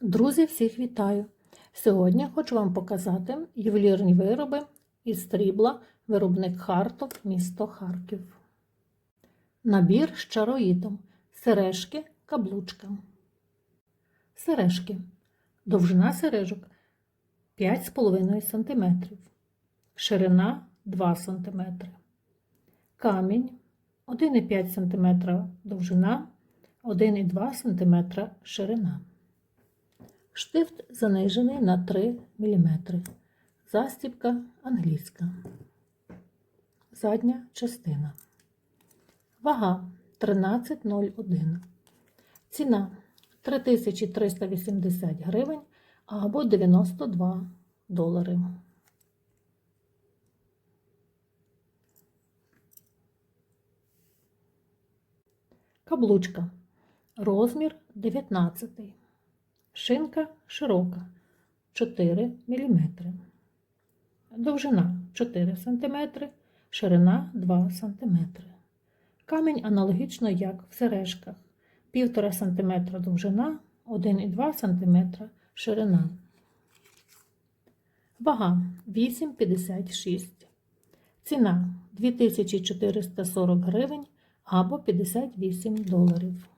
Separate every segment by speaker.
Speaker 1: Друзі, всіх вітаю! Сьогодні хочу вам показати ювелірні вироби із стрібла виробник Хартов, місто Харків. Набір з чароїдом. Сережки, каблучка. Сережки. Довжина сережок 5,5 см. Ширина 2 см. Камінь 1,5 см довжина, 1,2 см ширина. Штифт занижений на 3 мм. Застібка англійська. Задня частина. Вага 13,01. Ціна 3380 гривень або 92 долари. Каблучка. Розмір 19. Шинка широка 4 мм. Довжина 4 см, ширина 2 см. Камінь аналогічно як в сережках. 1,5 см довжина, 1,2 см ширина. Вага 8,56. Ціна 2440 гривень або 58 доларів.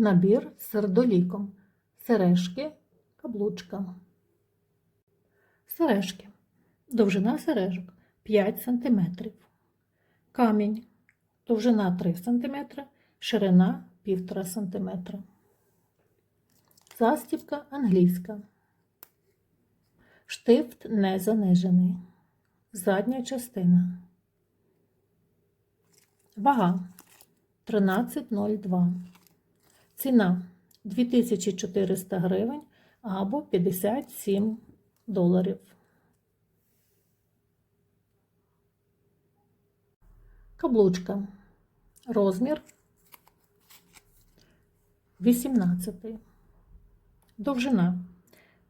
Speaker 1: Набір з сердоліком. Сережки, каблучка. Сережки. Довжина сережок 5 см. Камінь. Довжина 3 см, ширина 1,5 см. Застібка англійська. Штифт не занижений. Задня частина. Вага 13,02. Ціна 2400 гривень або 57 доларів. Каблучка. Розмір 18. Довжина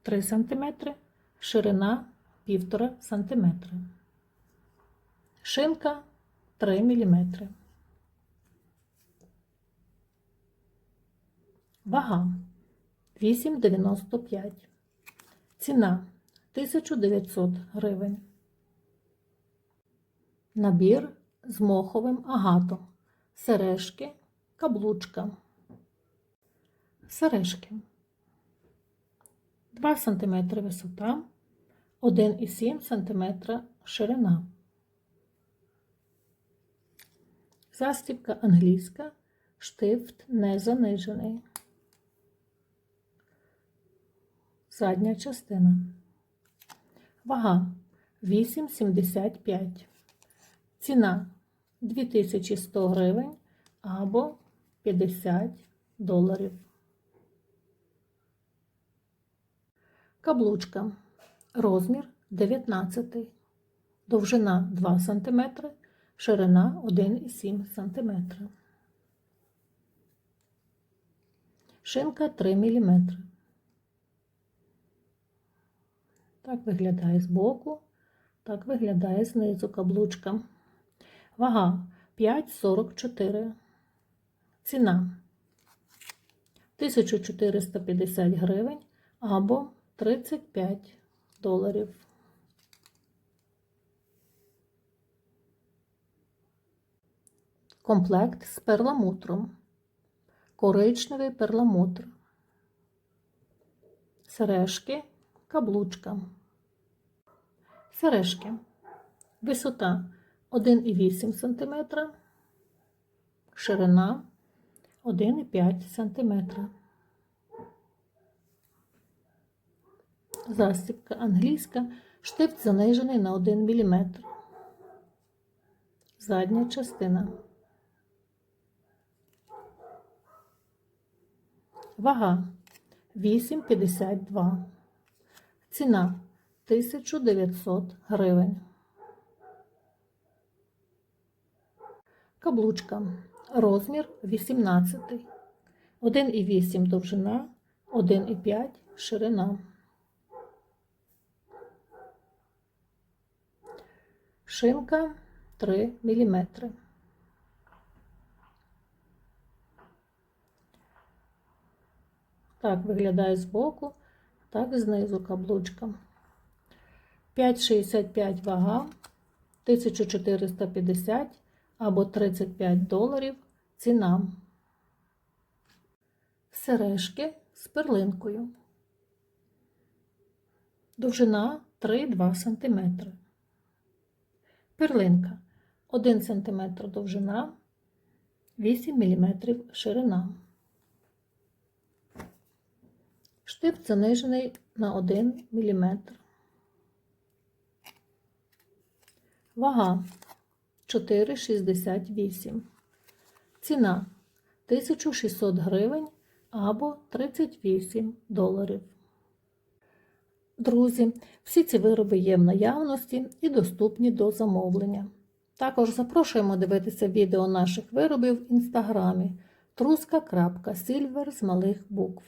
Speaker 1: 3 см, ширина 1,5 см. Шинка 3 мм. Вага 8,95. Ціна 1900 гривень. Набір з моховим агатом. Сережки, каблучка. Сережки. 2 см висота, 1,7 см ширина. Застібка англійська, штифт не занижений. Задня частина. Вага 8,75. Ціна 2100 гривень або 50 доларів. Каблучка. Розмір 19. Довжина 2 см, ширина 1,7 см. Шинка 3 мм. Так виглядає збоку, так виглядає знизу каблучка. Вага 5,44. Ціна 1450 гривень або 35 доларів. Комплект з перламутром. Коричневий перламутр. Сережки, каблучка. Сережки. Висота 1,8 см, ширина 1,5 см. Застібка англійська, штифт занижений на 1 мм. Задня частина. Вага 8,52. Ціна 1900 гривень. Каблучка. Розмір 18. 1,8 довжина, 1,5 ширина. Шинка 3 мм. Так виглядає збоку, так знизу каблучка. 5,65 вага, 1450 або 35 доларів ціна. Сережки з перлинкою. Довжина 3,2 см. Перлинка 1 см довжина, 8 мм ширина. Штип занижений на 1 мм. Вага 4,68. Ціна 1600 гривень або 38 доларів. Друзі, всі ці вироби є в наявності і доступні до замовлення. Також запрошуємо дивитися відео наших виробів в інстаграмі truska.silver з малих букв.